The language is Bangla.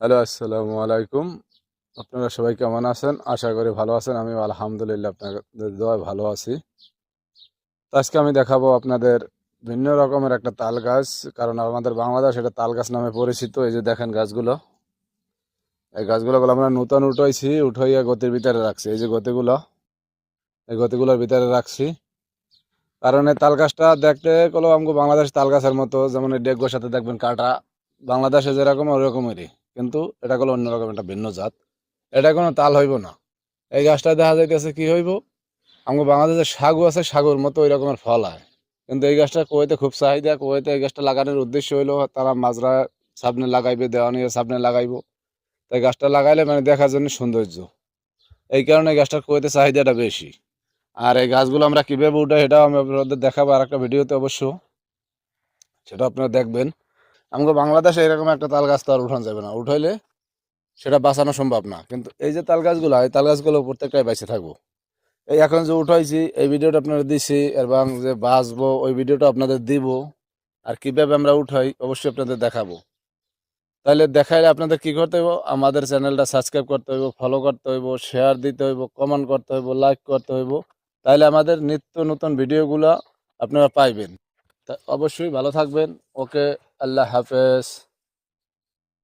হ্যালো, আসসালামু আলাইকুম। আপনারা সবাই কেমন আছেন? আশা করি ভালো আছেন। আমি আলহামদুলিল্লাহ আপনাদের দোয়া ভালো আছি। আজকে আমি দেখাবো আপনাদের ভিন্ন রকমের একটা তাল গাছ, কারণ আমাদের বাংলাদেশ এটা তাল গাছ নামে পরিচিত। এই যে দেখেন গাছগুলো। এই গাছগুলো গুলো আমরা নূতন উঠাইছি উঠাইয়া গতির ভিতরে রাখছি। এই যে গতিগুলো, এই গতিগুলোর ভিতরে রাখছি। কারণ এই তাল গাছটা দেখতে কোনো আমাকে বাংলাদেশ তাল গাছের মতো। যেমন এই ডেকগোর সাথে দেখবেন কাটা। বাংলাদেশে যেরকম, ওরকমেরই। কিন্তু এটা হলো অন্যরকম একটা ভিন্ন জাত। এটা কোনো তাল হইব না। এই গাছটা দেখা যাইতেছে কি হইব? আমাকে বাংলাদেশে সাগু আছে, সাগুর মতো ওই রকমের ফল হয়। কিন্তু এই গাছটা কুয়েতে খুব চাহিদা কুয়েতে এই গাছটা লাগানোর উদ্দেশ্য হইল তারা মাজরা সামনে লাগাইবে দেওয়ানির সামনে লাগাইবো। তাই গাছটা লাগাইলে মানে দেখার জন্য সৌন্দর্য। এই কারণে গাছটার কুয়েতে চাহিদাটা বেশি। আর এই গাছগুলো আমরা কীভাবে উঠাই সেটাও আমি আপনাদের দেখাবো আর একটা ভিডিওতে অবশ্য। সেটা আপনারা দেখবেন। আমাকে বাংলাদেশে এরকম একটা তাল গাছ তো আর উঠানো যাবে না। উঠাইলে সেটা বাঁচানো সম্ভব না। কিন্তু এই যে তাল গাছগুলো, এই তাল গাছগুলো প্রত্যেকটাই বেঁচে থাকব। এই এখন যে উঠাইছি, এই ভিডিওটা আপনারা দিছি, এবং যে বাঁচবো, ওই ভিডিওটা আপনাদের দিব, আর কীভাবে আমরা উঠাই, অবশ্যই আপনাদের দেখাবো। তাহলে দেখাইলে আপনাদের কি করতে হইব? আমাদের চ্যানেলটা সাবস্ক্রাইব করতে হইব ফলো করতে হইব শেয়ার দিতে হইব কমেন্ট করতে হইব লাইক করতে হইব। তাহলে আমাদের নিত্য নতুন ভিডিওগুলো আপনারা পাইবেন। অবশ্যই ভালো থাকবেন। ওকে আল্লাহ হাফেজ।